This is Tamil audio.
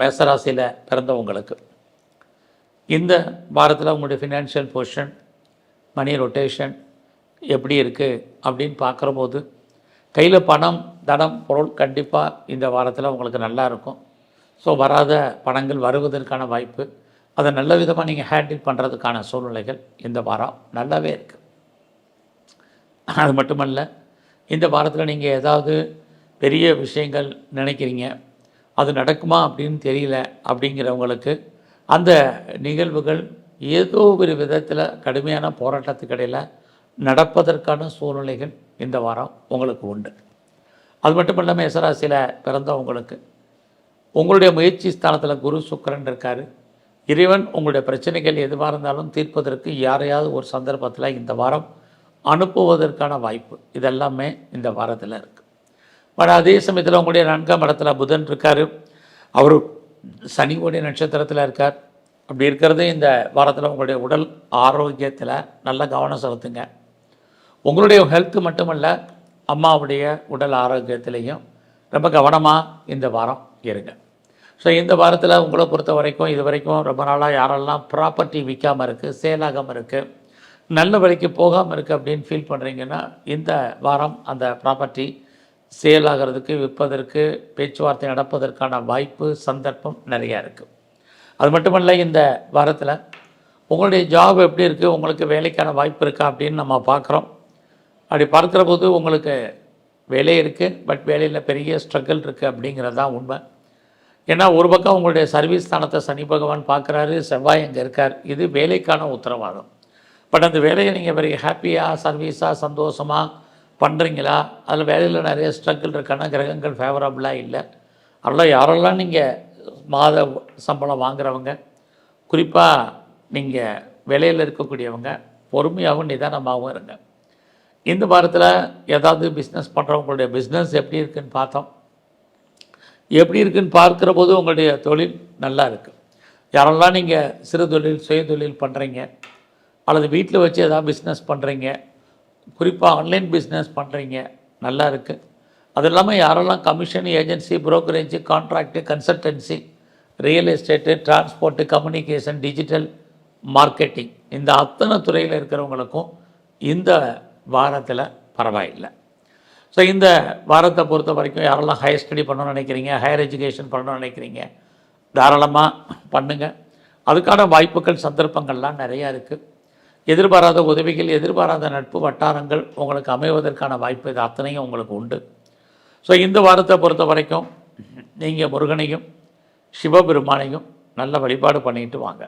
மேசராசியில் பிறந்தவங்களுக்கு. இந்த வாரத்தில் உங்களுடைய ஃபினான்ஷியல் பொசிஷன் மணி ரொட்டேஷன் எப்படி இருக்குது அப்படின்னு பார்க்குற போது கையில் பணம் தனம் பொருள் கண்டிப்பாக இந்த வாரத்தில் உங்களுக்கு நல்லா இருக்கும். ஸோ வராத பணங்கள் வருவதற்கான வாய்ப்பு அதை நல்ல விதமாக நீங்கள் ஹேண்டில் பண்ணுறதுக்கான சூழ்நிலைகள் இந்த வாரம் நல்லாவே இருக்குது அது மட்டுமல்ல இந்த வாரத்தில் நீங்கள் ஏதாவது பெரிய விஷயங்கள் நினைக்கிறீங்க அது நடக்குமா அப்படின்னு தெரியல அப்படிங்கிறவங்களுக்கு அந்த நிகழ்வுகள் ஏதோ ஒரு விதத்தில் கடுமையான போராட்டத்துக்கிடையில் நடப்பதற்கான சூழ்நிலைகள் இந்த வாரம் உங்களுக்கு உண்டு. அது மட்டும் இல்லாமல் எசராசியில் பிறந்தவங்களுக்கு உங்களுடைய முயற்சி ஸ்தானத்தில் குரு சுக்கரன் இருக்கார். இறைவன் உங்களுடைய பிரச்சனைகள் எதுவாக இருந்தாலும் தீர்ப்பதற்கு யாரையாவது ஒரு சந்தர்ப்பத்தில் இந்த வாரம் அனுப்புவதற்கான வாய்ப்பு இதெல்லாமே இந்த வாரத்தில் இருக்குது ஆனால் அதே சமயத்தில் உங்களுடைய நான்காம் இடத்துல புதன் இருக்கார். அவர் சனியுடைய நட்சத்திரத்தில் இருக்கார். அப்படி இருக்கிறது இந்த வாரத்தில் உங்களுடைய உடல் ஆரோக்கியத்தில் நல்ல கவனம் செலுத்துங்க. உங்களுடைய ஹெல்த்து மட்டுமல்ல அம்மாவுடைய உடல் ஆரோக்கியத்திலையும் ரொம்ப கவனமாக இந்த வாரம் இருங்க. ஸோ இந்த வாரத்தில் உங்களை பொறுத்த வரைக்கும் இது வரைக்கும் ரொம்ப நாளாக யாரெல்லாம் ப்ராப்பர்ட்டி விற்காமல் இருக்குது சேலாகாமல் இருக்குது நல்ல வழிக்கு போகாமல் இருக்குது அப்படின்னு ஃபீல் பண்ணுறீங்கன்னா இந்த வாரம் அந்த ப்ராப்பர்ட்டி சேல் ஆகிறதுக்கு விற்பதற்கு பேச்சுவார்த்தை நடப்பதற்கான வாய்ப்பு சந்தர்ப்பம் நிறையா இருக்குது அது மட்டுமல்ல இந்த வாரத்தில் உங்களுடைய ஜாப் எப்படி இருக்குது உங்களுக்கு வேலைக்கான வாய்ப்பு இருக்கா அப்படின்னு நம்ம பார்க்குறோம். அப்படி பார்க்குற போது உங்களுக்கு வேலை இருக்குது பட் வேலையில் பெரிய ஸ்ட்ரகிள் இருக்குது அப்படிங்கிறது தான் உண்மை. ஏன்னா ஒரு பக்கம் உங்களுடைய சர்வீஸ் ஸ்தானத்தை சனி பகவான் பார்க்குறாரு செவ்வாய் அங்கே இருக்கார். இது வேலைக்கான உத்தரவாதம். பட் அந்த வேலையை நீங்கள் வெரி ஹாப்பியாக சர்வீஸாக சந்தோஷமாக பண்ணுறீங்களா அதில் வேலையில் நிறைய ஸ்ட்ரகிள் இருக்கான? கிரகங்கள் ஃபேவரபுளாக இல்லை. அதெல்லாம் யாரெல்லாம் நீங்கள் மாத சம்பளம் வாங்குறவங்க குறிப்பாக நீங்கள் வேலையில் இருக்கக்கூடியவங்க பொறுமையாகவும் நிதானமாகவும் இருங்க. இந்த வாரத்தில் ஏதாவது பிஸ்னஸ் பண்ணுறவங்களுடைய பிஸ்னஸ் எப்படி இருக்குன்னு பார்த்தோம். எப்படி இருக்குன்னு பார்க்குற போது உங்களுடைய தொழில் நல்லா இருக்குது யாரெல்லாம் நீங்கள் சிறு தொழில் சுய தொழில் பண்ணுறீங்க அல்லது வீட்டில் வச்சு எதாவது பிஸ்னஸ் பண்ணுறீங்க குறிப்பாக ஆன்லைன் பிஸ்னஸ் பண்ணுறீங்க நல்லா இருக்குது அது இல்லாமல் யாரெல்லாம் commission agency brokerage contract consultancy real estate transport communication digital marketing இந்த அத்தனை துறையில் இருக்கிறவங்களுக்கும் இந்த வாரத்தில் பரவாயில்லை. ஸோ இந்த வாரத்தை பொறுத்த வரைக்கும் யாரெல்லாம் ஹையர் ஸ்டடி பண்ணணும்னு நினைக்கிறீங்க ஹையர் எஜுகேஷன் பண்ணணும்னு நினைக்கிறீங்க தாராளமாக பண்ணுங்கள் அதுக்கான வாய்ப்புகள் சந்தர்ப்பங்கள்லாம் நிறையா இருக்குது எதிர்பாராத உதவிகள் எதிர்பாராத நட்பு வட்டாரங்கள் உங்களுக்கு அமைவதற்கான வாய்ப்பு இது அத்தனையும் உங்களுக்கு உண்டு. ஸோ இந்த வாரத்தை பொறுத்த வரைக்கும் நீங்கள் முருகனையும் சிவபெருமானையும் நல்ல வழிபாடு பண்ணிட்டு வாங்க.